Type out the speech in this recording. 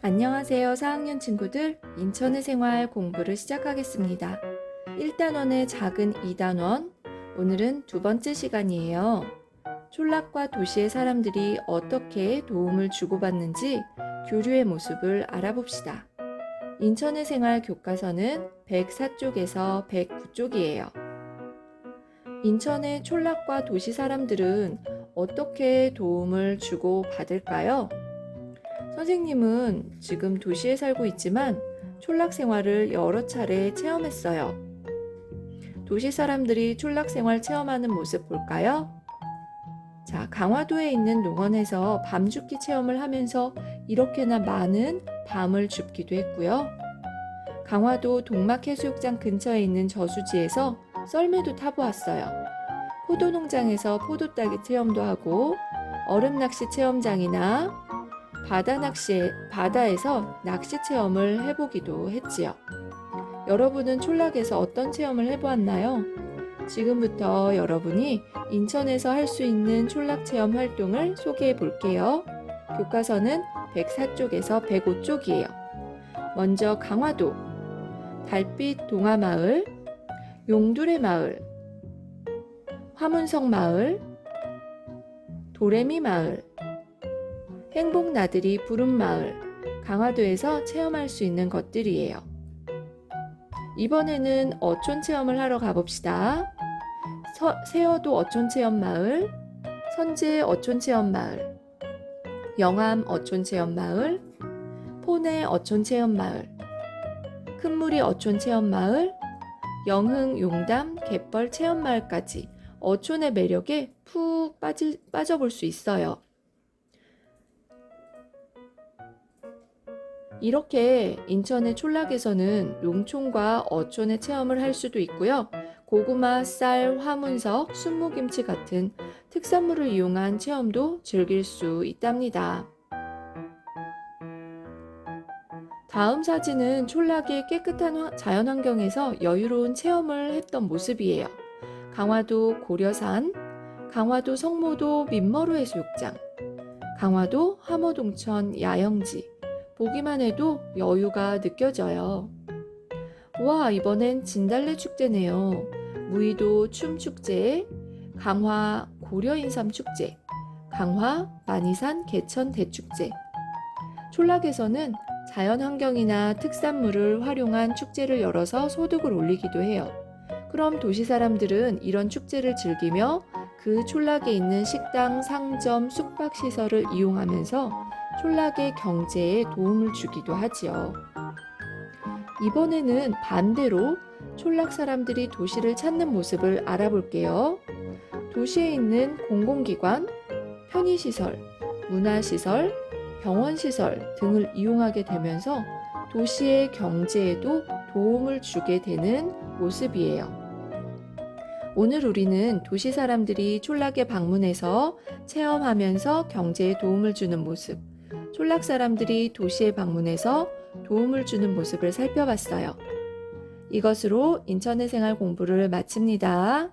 안녕하세요, 4학년 친구들. 인천의 생활 공부를 시작하겠습니다. 1단원의 작은 2단원. 오늘은 두 번째 시간이에요. 촌락과 도시의 사람들이 어떻게 도움을 주고받는지 교류의 모습을 알아봅시다. 인천의 생활 교과서는 104쪽에서 109쪽이에요. 인천의 촌락과 도시 사람들은 어떻게 도움을 주고 받을까요? 선생님은 지금 도시에 살고 있지만 촌락 생활을 여러 차례 체험했어요. 도시 사람들이 촌락 생활 체험하는 모습 볼까요? 자, 강화도에 있는 농원에서 밤 줍기 체험을 하면서 이렇게나 많은 밤을 줍기도 했고요. 강화도 동막해수욕장 근처에 있는 저수지에서 썰매도 타보았어요. 포도 농장에서 포도 따기 체험도 하고 얼음 낚시 체험장이나 바다 낚시 바다에서 낚시 체험을 해보기도 했지요. 여러분은 촌락에서 어떤 체험을 해보았나요? 지금부터 여러분이 인천에서 할 수 있는 촌락 체험 활동을 소개해 볼게요. 교과서는 104쪽에서 105쪽이에요. 먼저 강화도, 달빛 동화마을, 용두레 마을, 화문성 마을, 도레미 마을, 행복 나들이 부른 마을, 강화도에서 체험할 수 있는 것들이에요. 이번에는 어촌 체험을 하러 가봅시다. 서, 세어도 어촌 체험 마을, 선제 어촌 체험 마을, 영암 어촌 체험 마을, 포내 어촌 체험 마을, 큰무리 어촌 체험 마을, 영흥 용담 갯벌 체험 마을까지 어촌의 매력에 푹 빠질, 빠져볼 수 있어요. 이렇게 인천의 촌락에서는 농촌과 어촌의 체험을 할 수도 있고요. 고구마, 쌀, 화문석, 순무김치 같은 특산물을 이용한 체험도 즐길 수 있답니다. 다음 사진은 촌락의 깨끗한 화- 자연환경에서 여유로운 체험을 했던 모습이에요. 강화도 고려산, 강화도 성모도 민머루 해수욕장, 강화도 함어동천 야영지, 보기만 해도 여유가 느껴져요. 와, 이번엔 진달래 축제네요. 무의도 춤 축제, 강화 고려인삼 축제, 강화 만이산 개천 대축제. 촌락에서는 자연 환경이나 특산물을 활용한 축제를 열어서 소득을 올리기도 해요. 그럼 도시 사람들은 이런 축제를 즐기며 그 촌락에 있는 식당, 상점, 숙박시설을 이용하면서 촌락의 경제에 도움을 주기도 하지요. 이번에는 반대로 촌락 사람들이 도시를 찾는 모습을 알아볼게요. 도시에 있는 공공기관, 편의시설, 문화시설, 병원시설 등을 이용하게 되면서 도시의 경제에도 도움을 주게 되는 모습이에요. 오늘 우리는 도시 사람들이 촌락에 방문해서 체험하면서 경제에 도움을 주는 모습, 촌락 사람들이 도시에 방문해서 도움을 주는 모습을 살펴봤어요. 이것으로 인천의 생활 공부를 마칩니다.